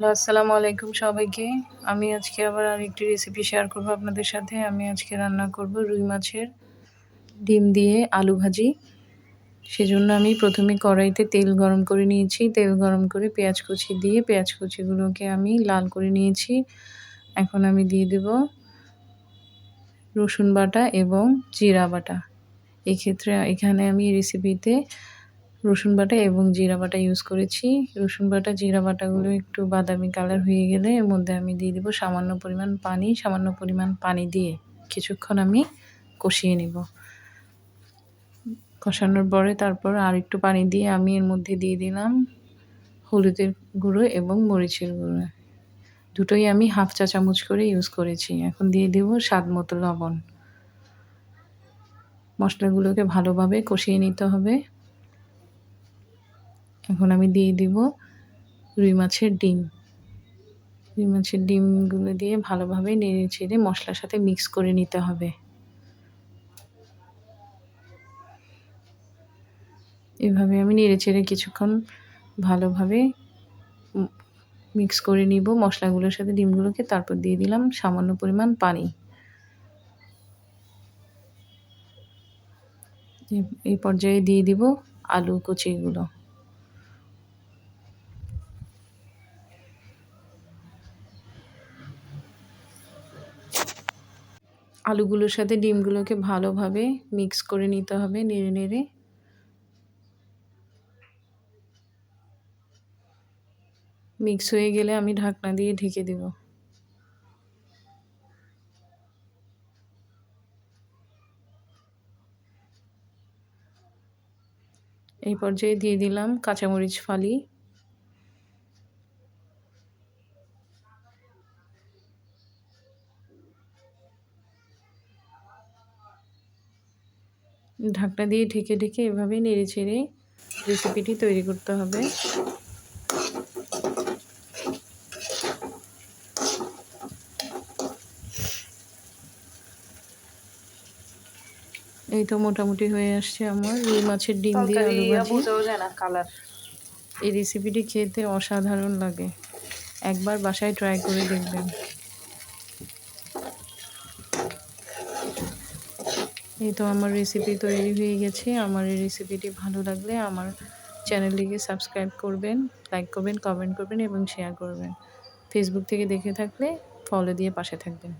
Hello আসসালামু আলাইকুম সবাইকে। আমি আজকে আবার আরেকটি রেসিপি শেয়ার করব আপনাদের সাথে। আমি আজকে রান্না করব রুই মাছের ডিম দিয়ে আলু ভাজি। সেজন্য আমি প্রথমে কড়াইতে তেল গরম করে নিয়েছি। তেল গরম করে পেঁয়াজ কুচি দিয়ে পেঁয়াজ কুচিগুলোকে আমি লাল করে নিয়েছি। এখন আমি দিয়ে দেব রসুন বাটা এবং জিরা বাটা। এক্ষেত্রে এখানে আমি রেসিপিতে রসুন বাটা এবং জিরা বাটা ইউজ করেছি। রসুন বাটা, জিরা বাটাগুলো একটু বাদামি কালার হয়ে গেলে এর মধ্যে আমি দিয়ে দেবো সামান্য পরিমাণ পানি, সামান্য পরিমাণ পানি দিয়ে কিছুক্ষণ আমি কষিয়ে নিব। কষানোর পরে তারপর আর একটু পানি দিয়ে আমি এর মধ্যে দিয়ে দিলাম হলুদের গুঁড়ো এবং মরিচের গুঁড়ো। দুটোই আমি হাফ চা চামচ করে ইউজ করেছি। এখন দিয়ে দেব স্বাদ মতো লবণ। মশলাগুলোকে ভালোভাবে কষিয়ে নিতে হবে। এখন আমি দিয়ে দিব রুই মাছের ডিম। রুই মাছের ডিমগুলো দিয়ে ভালোভাবে নেড়ে ছেড়ে মশলার সাথে মিক্স করে নিতে হবে। এভাবে আমি নেড়ে চেড়ে কিছুক্ষণ ভালোভাবে মিক্স করে নিব মশলাগুলোর সাথে ডিমগুলোকে। তারপর দিয়ে দিলাম সামান্য পরিমাণ পানি। এই পর্যায়ে দিয়ে দিব আলু কুচিগুলো। আলুগুলোর সাথে ডিমগুলোকে ভালোভাবে মিক্স করে নিতে হবে নেড়ে নেড়ে। মিক্স হয়ে গেলে আমি ঢাকনা দিয়ে ঢেকে দেব। এই পর্যায়ে দিয়ে দিলাম কাঁচামরিচ ফালি। ঢাকনা দিয়ে ঢেকে ঢেকে এভাবে নেড়ে ছেড়ে রেসিপিটি তৈরি করতে হবে। এই তো মোটামুটি হয়ে আসছে আমার। রুই মাছের ডিম দিয়ে আলু ভাজি। কালার এই রেসিপিটি খেতে অসাধারণ লাগে। একবার বাসায় ট্রাই করে দেখবেন। এই তো আমার রেসিপি তৈরি হয়ে গেছে। আমার এই রেসিপিটি ভালো লাগলে আমার চ্যানেলটিকে সাবস্ক্রাইব করবেন লাইক করবেন কমেন্ট করবেন এবং শেয়ার করবেন। ফেসবুক থেকে দেখে থাকলে ফলো দিয়ে পাশে থাকবেন।